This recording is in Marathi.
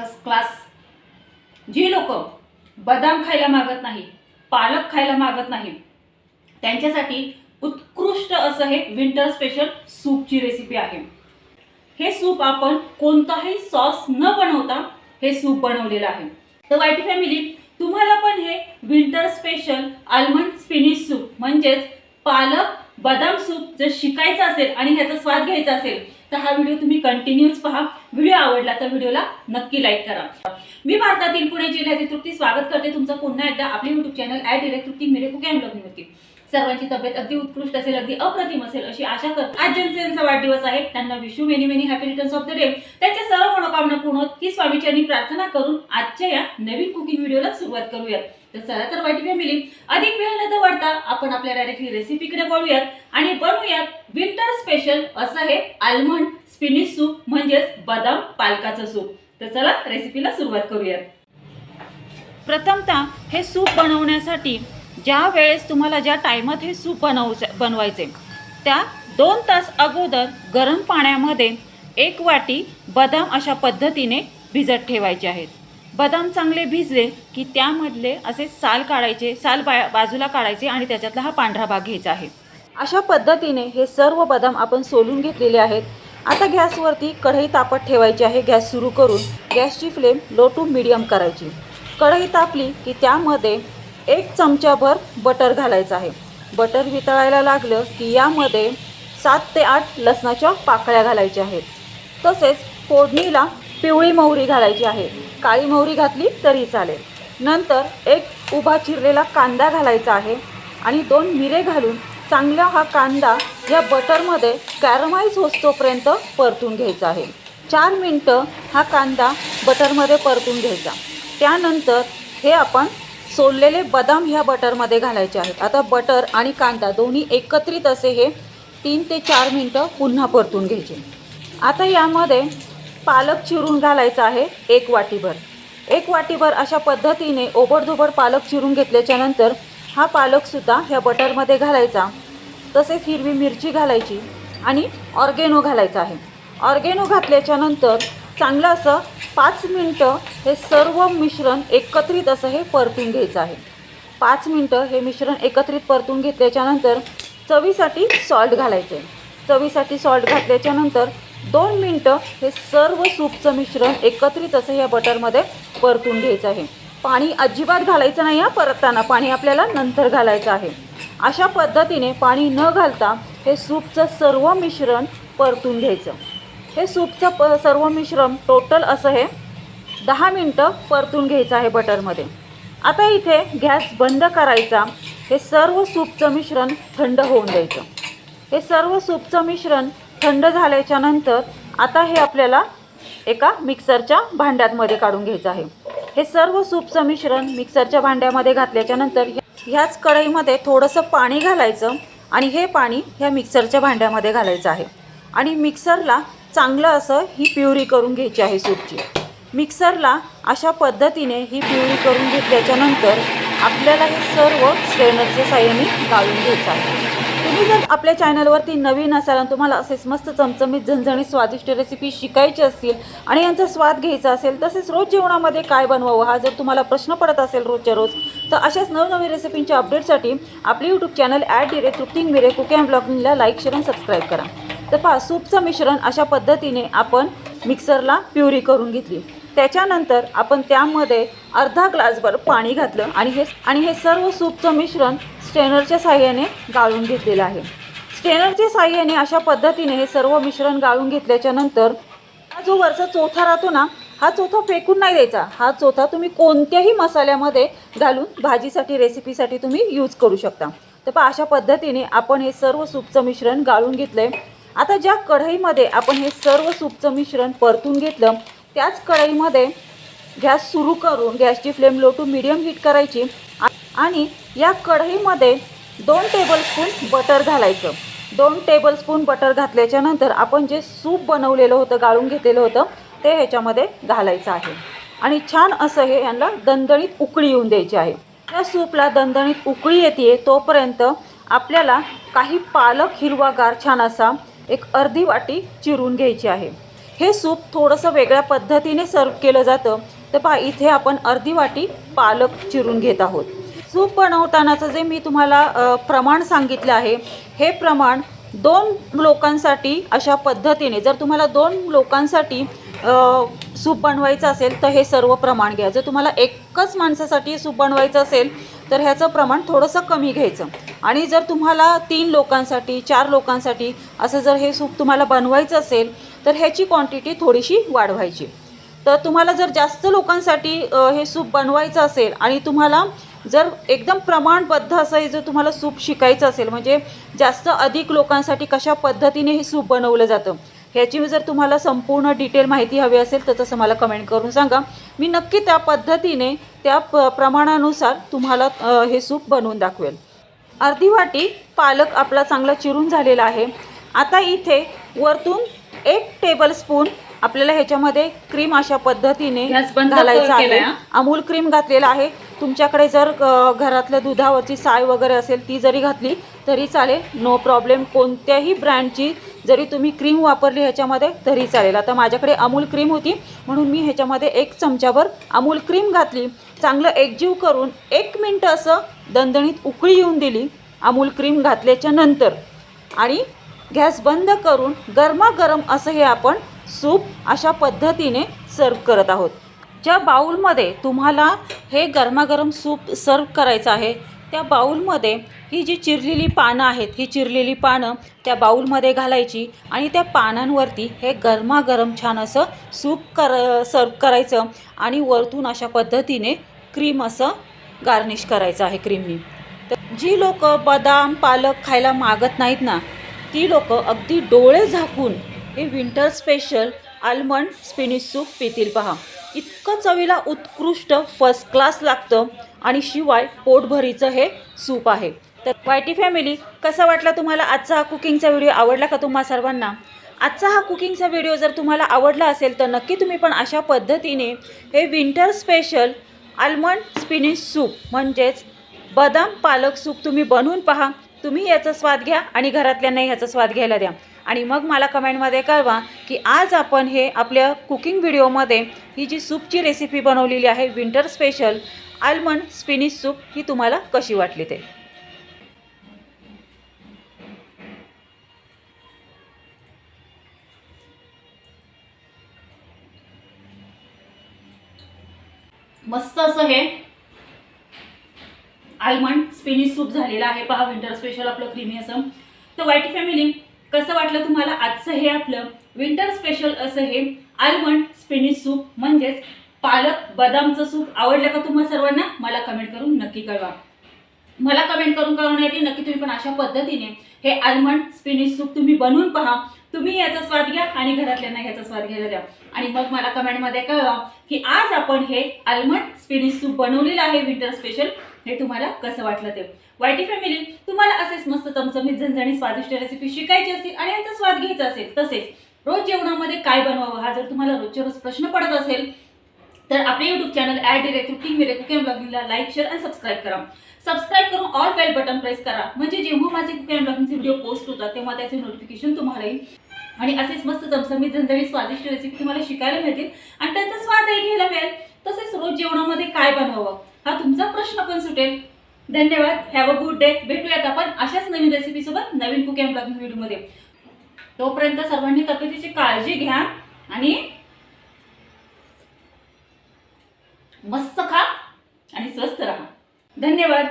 फर्स्ट क्लास जी लोक बदाम खायला मागत नाही पालक खायला मागत नाही त्यांच्यासाठी उत्कृष्ट असं हे विंटर स्पेशल सूपची रेसिपी आहे. हे सूप आपण कोणताही सॉस न बनवता हे सूप बनवलेलं आहे. तर वाईट फॅमिली तुम्हाला पण हे winter special almond spinach soup म्हणजेच पालक बदाम सूप जर शिकायचं असेल आणि ह्याचा स्वाद घ्यायचा असेल तर हा व्हिडिओ तुम्ही कंटिन्यूच पहा. व्हिडिओ आवडला तर व्हिडिओला नक्की लाईक करा. मी भारतातील पुणे जिल्ह्यातील तृप्ती स्वागत करते. तुमचं पुन्हा एकदा आपले YouTube channel add direct Trupti Mere cook and होती सर्वांची तब्येत अगदी उत्कृष्ट असेल अगदी अप्रतिम असेल अशी आशा करतो. आज ज्यांचा वाढदिवस आहे. त्यांना wish you many many happy returns of the day त्यांच्या सर्व मनोकामना पूर्ण होत. ही स्वामीचरणी प्रार्थना करून आजच्या या नवीन कुकिंग व्हिडिओला सुरुवात करूयात. तर चला तर वाईट फॅमिली अधिक वेळ न वाढता आपण आपल्या डायरेक्टली रेसिपीकडे वळूयात आणि बनवूयात विंटर स्पेशल असं हे आल्मंड स्पिनिश सूप म्हणजेच बदाम पालकाचं सूप तर चला रेसिपीला सुरुवात करूयात. प्रथमतः हे सूप बनवण्यासाठी ज्या वेळेस तुम्हाला ज्या टायमात हे सूप बनवच बनवायचे त्या दोन तास अगोदर गरम पाण्यामध्ये एक वाटी बदाम अशा पद्धतीने भिजत ठेवायचे आहेत. बदाम चांगले भिजले की त्यामधले असे साल काढायचे साल बा बाजूला काढायचे आणि त्याच्यातला हा पांढरा भाग घ्यायचा आहे. अशा पद्धतीने हे सर्व बदाम आपण सोलून घेतलेले आहेत. आता गॅसवरती कढई तापत ठेवायची आहे. गॅस सुरू करून गॅसची फ्लेम लो टू मिडियम करायची. कढई तापली की त्यामध्ये एक चमचाभर बटर घालायचं आहे. बटर वितळायला लागलं की यामध्ये सात ते आठ लसणाच्या पाकळ्या घालायच्या आहेत. तसेच फोडणीला पिवळी मोहरी घालायची आहे. काळी मोहरी घातली तरी चालेल. नंतर एक उभा चिरलेला कांदा घालायचा आहे आणि दोन मिरे घालून चांगला हा कांदा या बटरमध्ये कॅरमाईज होतोपर्यंत परतून घ्यायचा आहे. चार मिनटं हा कांदा बटरमध्ये परतून घ्यायचा. त्यानंतर हे आपण सोललेले बदाम ह्या बटरमध्ये घालायचे आहेत. आता बटर आणि कांदा दोन्ही एकत्रित असे हे तीन ते चार मिनटं पुन्हा परतून घ्यायचे. आता यामध्ये पालक चिरून घालायचा आहे एक वाटीभर. एक वाटीभर अशा पद्धतीने ओबडधोबड पालक चिरून घेतल्याच्यानंतर हा पालकसुद्धा ह्या बटरमध्ये घालायचा. तसेच हिरवी मिरची घालायची आणि ऑर्गेनो घालायचा आहे. ऑर्गेनो घातल्याच्यानंतर चांगलं असं पाच मिनटं हे सर्व मिश्रण एकत्रित असं हे परतून घ्यायचं आहे. पाच मिनटं हे मिश्रण एकत्रित परतून घेतल्याच्यानंतर चवीसाठी सॉल्ट घालायचं आहे. चवीसाठी सॉल्ट घातल्याच्यानंतर दोन मिनटं हे सर्व सूपचं मिश्रण एकत्रित असं या बटरमध्ये परतून घ्यायचं आहे. पाणी अजिबात घालायचं नाही हा परतताना पाणी आपल्याला नंतर घालायचं आहे. अशा पद्धतीने पाणी न घालता हे सूपचं सर्व मिश्रण परतून घ्यायचं. हे सूपचं प सर्व मिश्रण टोटल असं हे दहा मिनटं परतून घ्यायचं आहे बटरमध्ये. आता इथे गॅस बंद करायचा. हे सर्व सूपचं मिश्रण थंड होऊन द्यायचं. हे सर्व सूपचं मिश्रण थंड झाल्याच्यानंतर आता हे आपल्याला एका मिक्सरच्या भांड्यामध्ये काढून घ्यायचं आहे. हे सर्व सूपचं मिश्रण मिक्सरच्या भांड्यामध्ये घातल्याच्यानंतर ह्याच कढईमध्ये थोडंसं पाणी घालायचं आणि हे पाणी ह्या मिक्सरच्या भांड्यामध्ये घालायचं आहे. आणि मिक्सरला चांगलं असं ही प्युरी करून घ्यायची आहे सूपची. मिक्सरला अशा पद्धतीने ही प्युरी करून घेतल्याच्यानंतर आपल्याला हे सर्व स्ट्रेनरच्या साह्याने गाळून घ्यायचं आहे. तुम्ही जर आपल्या चॅनलवरती नवीन असाल आणि तुम्हाला असेच मस्त चमचमीत झणझणीत स्वादिष्ट रेसिपी शिकायची असतील आणि यांचा स्वाद घ्यायचा असेल तसेच रोज जेवणामध्ये काय बनवावं हा जर तुम्हाला प्रश्न पडत असेल रोजच्या रोज तर अशाच नवनवीन रेसिपींच्या अपडेटसाठी आपले यूट्यूब चॅनल ॲड डिरे तृप्तिंग मिरे कुकिंग अँड ब्लॉगिंगला लाईक शेअर आणि सबस्क्राईब करा. तर पहा सूपचं मिश्रण अशा पद्धतीने आपण मिक्सरला प्युरी करून घेतली. त्याच्यानंतर आपण त्यामध्ये अर्धा ग्लासभर पाणी घातलं आणि हे आणि हे सर्व सूपचं मिश्रण स्ट्रेनरच्या साह्याने गाळून घेतलेलं आहे. स्ट्रेनरच्या साह्याने अशा पद्धतीने हे सर्व मिश्रण गाळून घेतल्याच्या नंतर हा जो वरचा चोथा राहतो ना हा चोथा फेकून नाही द्यायचा. हा चोथा तुम्ही कोणत्याही मसाल्यामध्ये घालून भाजीसाठी रेसिपीसाठी तुम्ही यूज करू शकता. तर पहा अशा पद्धतीने आपण हे सर्व सूपचं मिश्रण गाळून घेतलं आहे आता ज्या कढईमध्ये आपण हे सर्व सूपचं मिश्रण परतून घेतलं त्याच कढईमध्ये गॅस सुरू करून गॅसची flame low to medium heat करायची आणि या कढईमध्ये दोन टेबलस्पून बटर घालायचं. दोन टेबलस्पून बटर घातल्याच्या नंतर आपण जे सूप बनवलेलं होतं गाळून घेतलेलं होतं ते ह्याच्यामध्ये घालायचं आहे. आणि छान असं हे यांना दणदणीत उकळी येऊन द्यायची आहे. या सूपला दणदणीत उकळी येते तोपर्यंत आपल्याला काही पालक हिरवागार छान असा एक अर्धी वाटी चिरून घ्यायची आहे. हे सूप थोडंसं वेगळ्या पद्धतीने सर्व केलं जातं. तर पहा इथे आपण अर्धी वाटी पालक चिरून घेत आहोत. सूप बनवतानाचं जे मी तुम्हाला प्रमाण सांगितलं आहे हे प्रमाण दोन लोकांसाठी अशा पद्धतीने जर तुम्हाला दोन लोकांसाठी सूप बनवायचं असेल तर हे सर्व प्रमाण घ्या. जर तुम्हाला एकच माणसासाठी सूप बनवायचं असेल तर ह्याचं प्रमाण थोडंसं कमी घ्यायचं. आणि जर तुम्हाला तीन लोकांसाठी चार लोकांसाठी असं जर हे सूप तुम्हाला बनवायचं असेल तर ह्याची क्वांटिटी थोडीशी वाढवायची. तर तुम्हाला जर जास्त लोकांसाठी हे सूप बनवायचं असेल आणि तुम्हाला जर एकदम प्रमाणबद्ध असं हे जर तुम्हाला सूप शिकायचं असेल म्हणजे जास्त अधिक लोकांसाठी कशा पद्धतीने हे सूप बनवलं जातं ह्याची जर तुम्हाला संपूर्ण डिटेल माहिती हवी असेल तर तसं मला कमेंट करून सांगा. मी नक्की त्या पद्धतीने त्या प प्रमाणानुसार तुम्हाला हे सूप बनवून दाखवेल. अर्धी वाटी पालक आपला चांगला चिरून झालेला आहे. आता इथे वरतून एक टेबल स्पून आपल्याला ह्याच्यामध्ये क्रीम अशा पद्धतीने घालायचं आहे? अमूल क्रीम घातलेला आहे. तुमच्याकडे जर घरातल्या दुधावरची साय वगैरे असेल ती जरी घातली तरी चालेल. नो प्रॉब्लेम कोणत्याही ब्रँडची जरी तुम्ही क्रीम वापरली ह्याच्यामध्ये तरी चालेल. आता माझ्याकडे अमूल क्रीम होती म्हणून मी ह्याच्यामध्ये एक चमच्याभर अमूल क्रीम घातली. चांगलं एकजीव करून एक मिनटं असं दणदणीत उकळी येऊन दिली अमूल क्रीम घातल्याच्या नंतर. आणि गॅस बंद करून गरमागरम असं हे आपण सूप अशा पद्धतीने सर्व करत आहोत. ज्या बाऊलमध्ये तुम्हाला हे गरमागरम सूप सर्व करायचं आहे त्या बाऊलमध्ये ही जी चिरलेली पानं आहेत ही चिरलेली पानं त्या बाऊलमध्ये घालायची आणि त्या पानांवरती हे गरमागरम छान असं सूप कर सर्व करायचं आणि वरतून अशा पद्धतीने क्रीम असं गार्निश करायचं आहे क्रीमनी. तर जी लोक बदाम पालक खायला मागत नाहीत ना ती लोक अगदी डोळे झाकून हे winter special almond spinach soup पितील पहा. इतकं चवीला उत्कृष्ट फर्स्ट क्लास लागतं आणि शिवाय पोटभरीचं हे सूप आहे. तर वायटी फॅमिली कसा वाटला तुम्हाला आजचा हा कुकिंगचा व्हिडिओ आवडला का तुम्हा सर्वांना? आजचा हा कुकिंगचा व्हिडिओ जर तुम्हाला आवडला असेल तर नक्की तुम्ही पण अशा पद्धतीने हे winter special almond spinach soup म्हणजेच बदाम पालक सूप तुम्ही बनवून पहा. तुम्ही याचा स्वाद घ्या आणि घरातल्यांनाही ह्याचा स्वाद घ्यायला द्या. आणि मग मला कमेंटमध्ये कळवा की आज आपण हे आपल्या कुकिंग व्हिडिओमध्ये ही जी सूपची रेसिपी बनवलेली आहे winter special almond spinach soup ही तुम्हाला कशी वाटली ते? मस्त असं हे आल्मंड स्पिनिश सूप झालेला आहे. पहा विंटर स्पेशल आपलं क्रीमी असं. तर वाईटी फॅमिली कसं वाटलं तुम्हाला आजचं हे आपलं विंटर स्पेशल असं हे आल्मंड स्पिनिश सूप म्हणजेच पालक बदामचं सूप आवडलं का तुम्हाला सर्वांना? मला कमेंट करून नक्की कळवा. मला कमेंट करून कळवण्यात येते नक्की तुम्ही पण अशा पद्धतीने हे आल्मंड स्पिनिश सूप तुम्ही बनवून पहा. तुम्ही याचा स्वाद घ्या आणि घरातल्यांना ह्याचा स्वाद घ्यायला द्या. आणि मग मला कमेंटमध्ये कळवा की आज आपण हे आल्मंड स्पिनिश सूप बनवलेलं आहे विंटर स्पेशल हे तुम्हाला कसं वाटलं ते? वायटी फॅमिली तुम्हाला असेच मस्त चमचमीत झणझणी स्वादिष्ट रेसिपी शिकायची असेल आणि यांचा स्वाद घ्यायचा असेल तसेच रोज जेवणामध्ये काय बनवावं हा जर तुम्हाला रोजच्या रोज प्रश्न पडत असेल तर आपले YouTube channel add direct cooking मेरे कुकिंग ब्लॉगिंगला लाईक शेअर आणि सबस्क्राईब करा. सबस्क्राईब करून ऑल बेल बटन प्रेस करा. म्हणजे जेव्हा माझे कुकिंग ब्लॉगिंगचे व्हिडिओ पोस्ट होतात तेव्हा त्याचे नोटिफिकेशन तुम्हाला येईल. आणि असेच मस्त चमचमीत झणझणीत स्वादिष्ट रेसिपी तुम्हाला शिकायला मिळतील आणि त्यांचा स्वादही घ्यायला मिळेल. तसेच रोज जेवणामध्ये काय बनवावं? हा तुमचा प्रश्न पण सुटेल. धन्यवाद. हॅव अ गुड डे भेटूयात आपण अशाच नवीन रेसिपी सोबत नवीन कुकिंग ब्लॉगिंग व्हिडिओमध्ये. तोपर्यंत सर्वांनी तब्येतीची काळजी घ्या आणि मस्त खा आणि स्वस्त राहा. धन्यवाद.